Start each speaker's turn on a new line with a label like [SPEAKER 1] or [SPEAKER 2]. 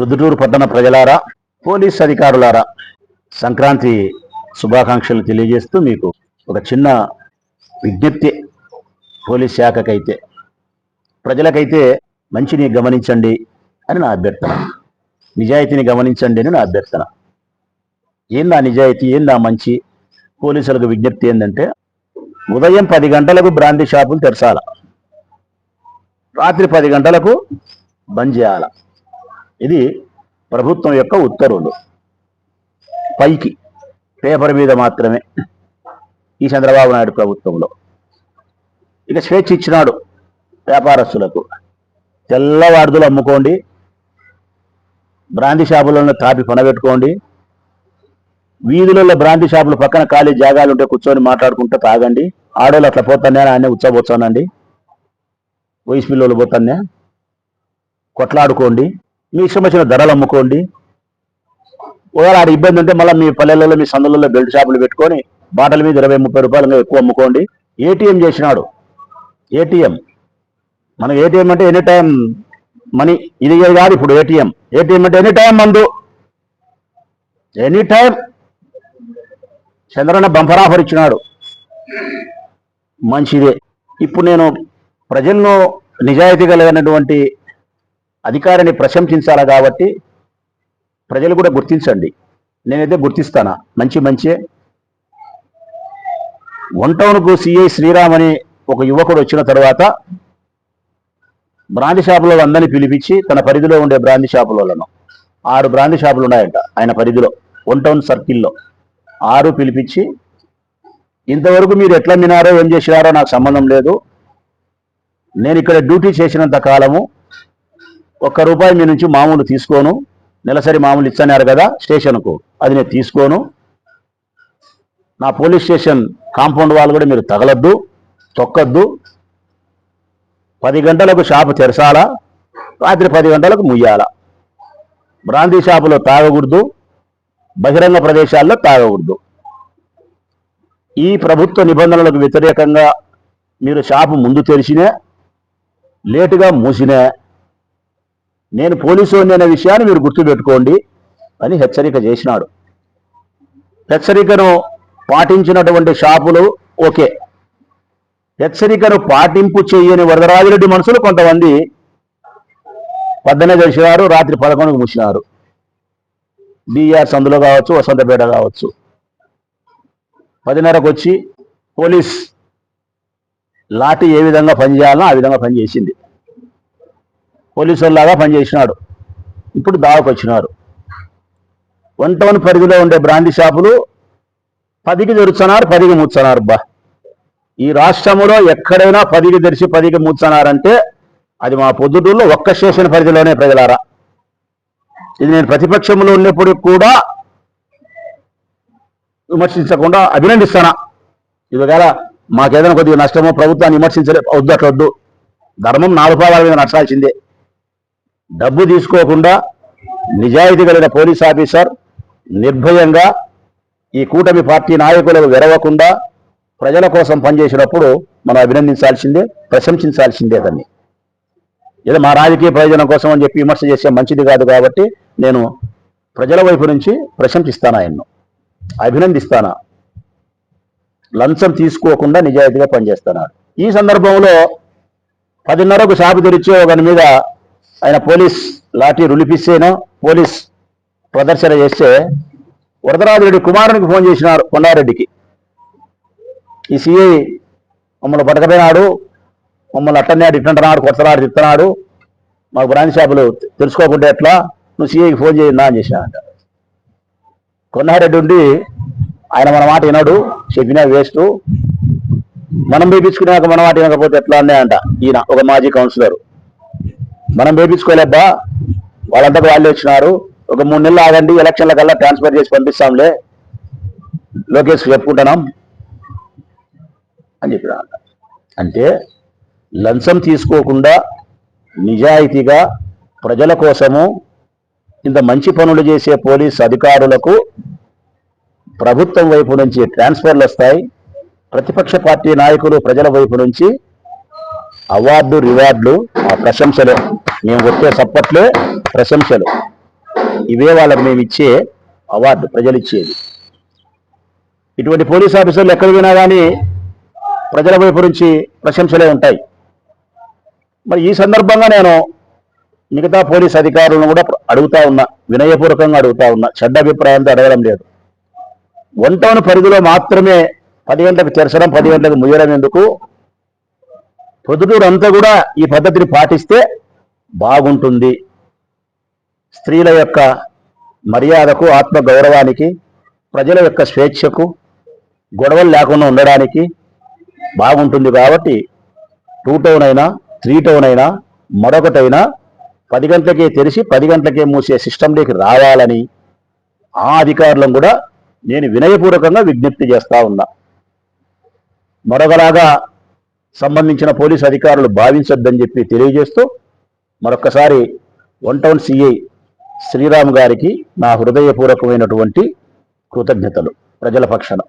[SPEAKER 1] రుదుటూరు పట్టణ ప్రజలారా పోలీస్ అధికారులారా సంక్రాంతి శుభాకాంక్షలు తెలియజేస్తూ మీకు ఒక చిన్న విజ్ఞప్తి పోలీస్ శాఖకైతే ప్రజలకైతే మంచిని గమనించండి అని నా అభ్యర్థన. నిజాయితీని గమనించండి అని నా అభ్యర్థన. ఏందా నిజాయితీ ఏందా మంచి? పోలీసులకు విజ్ఞప్తి ఏంటంటే ఉదయం పది గంటలకు బ్రాందీ షాపులు తెరచాల. రాత్రి పది గంటలకు బంద్ చేయాల. ఇది ప్రభుత్వం యొక్క ఉత్తర్వులు. పైకి పేపర్ మీద మాత్రమే. ఈ చంద్రబాబు నాయుడు ప్రభుత్వంలో. ఇక స్వేచ్ఛ ఇచ్చినాడు వ్యాపారస్తులకు. తెల్లవార్దులు అమ్ముకోండి. బ్రాంతి షాపులను తాపి పనబెట్టుకోండి. వీధులలో బ్రాంతి షాపులు పక్కన ఖాళీ జాగాలు ఉంటే కూర్చొని మాట్లాడుకుంటూ తాగండి. ఆడోళ్ళు అట్లా పోతానే ఆయన ఉచ్చబోతానండి. వయసు పిల్లలు పోతానే. కొట్లాడుకోండి. మీ ఇష్టం వచ్చిన ధరలు అమ్ముకోండి. ఒకవేళ ఆడ ఇబ్బంది ఉంటే మళ్ళీ మీ పల్లెలలో మీ సందులలో బెల్ట్ షాపులు పెట్టుకొని బాటల మీద ఇరవై ముప్పై రూపాయలు ఎక్కువ అమ్ముకోండి. ఏటీఎం చేసినాడు. ఏటీఎం. మనకు ఏటీఎం అంటే ఎనీ టైం మనీ. ఇది కాదు ఇప్పుడు ఏటీఎం. ఏటీఎం అంటే ఎనీ టైం మందు. Any time Chandranna bumper offer ఇచ్చినాడు. మంచిదే. ఇప్పుడు నేను ప్రజలను నిజాయితీ కలిగినటువంటి అధికారిని ప్రశంసించాలా కాబట్టి ప్రజలు కూడా గుర్తించండి. నేనైతే గుర్తిస్తానా? మంచి మంచి. వన్ టౌన్కు సిఐ శ్రీరామ్ అని ఒక యువకుడు వచ్చిన తర్వాత బ్రాంతి షాపులో అందరినీ పిలిపించి తన పరిధిలో ఉండే బ్రాంతి షాపులను ఆరు బ్రాంతి షాపులు ఉన్నాయంట ఆయన పరిధిలో. వన్ టౌన్ సర్కిల్లో ఆరు పిలిపించి ఇంతవరకు మీరు ఎట్లా మినారో ఏం చేసినారో నాకు సంబంధం లేదు. నేను ఇక్కడ డ్యూటీ చేసినంత కాలము ఒక్క రూపాయి మీ నుంచి మామూలు తీసుకోను. నెలసరి మామూలు ఇచ్చన్నారు కదా స్టేషన్కు. అది నేను తీసుకోను. నా పోలీస్ స్టేషన్ కాంపౌండ్ వాళ్ళు కూడా మీరు తగలద్దు తొక్కద్దు. పది గంటలకు షాపు తెరసాలా రాత్రి పది గంటలకు ముయ్యాల. బ్రాందీ షాపులో తాగకూడదు బహిరంగ ప్రదేశాల్లో తాగకూడదు. ఈ ప్రభుత్వ నిబంధనలకు వ్యతిరేకంగా మీరు షాపు ముందు తెరిచినే లేటుగా మూసినే నేను పోలీసు అనే విషయాన్ని మీరు గుర్తుపెట్టుకోండి అని హెచ్చరిక చేసినాడు. హెచ్చరికను పాటించినటువంటి షాపులు ఓకే. హెచ్చరికను పాటింపు చేయని వరదరాజిరెడ్డి మనుషులు కొంతమంది పద్దెనే తెలిసినారు రాత్రి పదకొండుకు మూసినారు బీఆర్ సందులో కావచ్చు వసంతపేట కావచ్చు. పదిన్నరకు వచ్చి పోలీస్ లాఠీ ఏ విధంగా పనిచేయాలనో ఆ విధంగా పనిచేసింది. పోలీసులాగా పనిచేసినాడు. ఇప్పుడు దావకు వచ్చినారు వన్ టౌన్ పరిధిలో ఉండే బ్రాండీ షాపులు పదికి తెరుచున్నారు పదికి మూర్చున్నారు బా ఈ రాష్ట్రంలో ఎక్కడైనా పదికి తెరిచి పదికి మూర్చున్నారంటే అది మా పొద్దుటూరులో ఒక్క స్టేషన్ పరిధిలోనే ప్రజలారా. ఇది నేను ప్రతిపక్షంలో ఉన్నప్పుడు కూడా విమర్శించకుండా అభినందిస్తానా. ఇదివేళ మాకేదైనా కొద్దిగా నష్టమో ప్రభుత్వాన్ని విమర్శించలే వద్దు అట్లొద్దు. ధర్మం నాలుగు పాదాల మీద నడచాల్సిందే. డబ్బు తీసుకోకుండా నిజాయితీ కలిగిన పోలీస్ ఆఫీసర్ నిర్భయంగా ఈ కూటమి పార్టీ నాయకులకు వెరవకుండా ప్రజల కోసం పనిచేసినప్పుడు మనం అభినందించాల్సిందే ప్రశంసించాల్సిందే దాన్ని. ఏదో మా రాజకీయ ప్రయోజనం కోసం అని చెప్పి విమర్శ చేసే మంచిది కాదు కాబట్టి నేను ప్రజల వైపు నుంచి ప్రశంసిస్తాను ఆయన్ను. అభినందిస్తానా. లంచం తీసుకోకుండా నిజాయితీగా పనిచేస్తున్నాడు ఈ సందర్భంలో పదిన్నరకు షాపు తెరిచే ఒకని మీద ఆయన పోలీస్ లాఠీ రులిపిస్తేనో పోలీస్ ప్రదర్శన చేస్తే వరదరాజురెడ్డి కుమారునికి ఫోన్ చేసినారు కొండారెడ్డికి. ఈ సిఐ మమ్మల్ని పట్టకపోయినాడు మమ్మల్ని అట్టన్నాడు ఇట్టంటున్నాడు కొత్తనాడు తిట్టనాడు మాకు బ్రాంచ్ షాపులు తెలుసుకోకుండా ఎట్లా? నువ్వు సిఐకి ఫోన్ చేయండి అని చేసినాడంట. కొండారెడ్డి ఉండి ఆయన మన మాట వినడు చెప్పినా వేస్ట్. మనం వేపించుకున్నాక మన మాట వినకపోతే ఎట్లా అన్నాయంట ఈయన ఒక మాజీ కౌన్సిలర్. మనం వేపించుకోలేబ్బా. వాళ్ళంతకు వాళ్ళు వచ్చినారు. ఒక మూడు నెలలు ఆగండి ఎలక్షన్ల కల్లా ట్రాన్స్ఫర్ చేసి పంపిస్తాంలే. లోకేష్ చెప్పుకుంటున్నాం అని చెప్పిన అంటే లంచం తీసుకోకుండా నిజాయితీగా ప్రజల కోసము ఇంత మంచి పనులు చేసే పోలీస్ అధికారులకు ప్రభుత్వం వైపు నుంచి ట్రాన్స్ఫర్లు వస్తాయి. ప్రతిపక్ష పార్టీ నాయకులు ప్రజల వైపు నుంచి అవార్డు రివార్డులు ఆ ప్రశంసలు మేము వచ్చే సప్పట్లే ప్రశంసలు. ఇవే వాళ్ళకి మేము ఇచ్చే అవార్డు ప్రజలు ఇచ్చేది. ఇటువంటి పోలీస్ ఆఫీసర్లు ఎక్కడ పోయినా కానీ ప్రజల వైపు నుంచి ప్రశంసలే ఉంటాయి. మరి ఈ సందర్భంగా నేను మిగతా పోలీస్ అధికారులను కూడా అడుగుతా ఉన్నా వినయపూర్వకంగా అడుగుతా ఉన్నా చెడ్డ అభిప్రాయంతో అడగడం లేదు. వన్ టౌన్ పరిధిలో మాత్రమే పది గంటలకు తెరచడం పది గంటలకు ముయ్యడం ఎందుకు? పొద్దుటూరు అంతా కూడా ఈ పద్ధతిని పాటిస్తే బాగుంటుంది. స్త్రీల యొక్క మర్యాదకు ఆత్మ గౌరవానికి ప్రజల యొక్క స్వేచ్ఛకు గొడవలు లేకుండా ఉండడానికి బాగుంటుంది కాబట్టి టూ టౌన్ అయినా త్రీ టౌన్ అయినా మరొకటైనా పది గంటలకే తెరిచి పది గంటలకే మూసే సిస్టంలోకి రావాలని ఆ అధికారులను కూడా నేను వినయపూర్వకంగా విజ్ఞప్తి చేస్తూ ఉన్నా. మరొకలాగా సంబంధించిన పోలీసు అధికారులు భావించొద్దని చెప్పి తెలియజేస్తూ మరొక్కసారి వన్ టౌన్ సిఐ శ్రీరామ్ గారికి నా హృదయపూర్వకమైనటువంటి కృతజ్ఞతలు ప్రజల పక్షాన.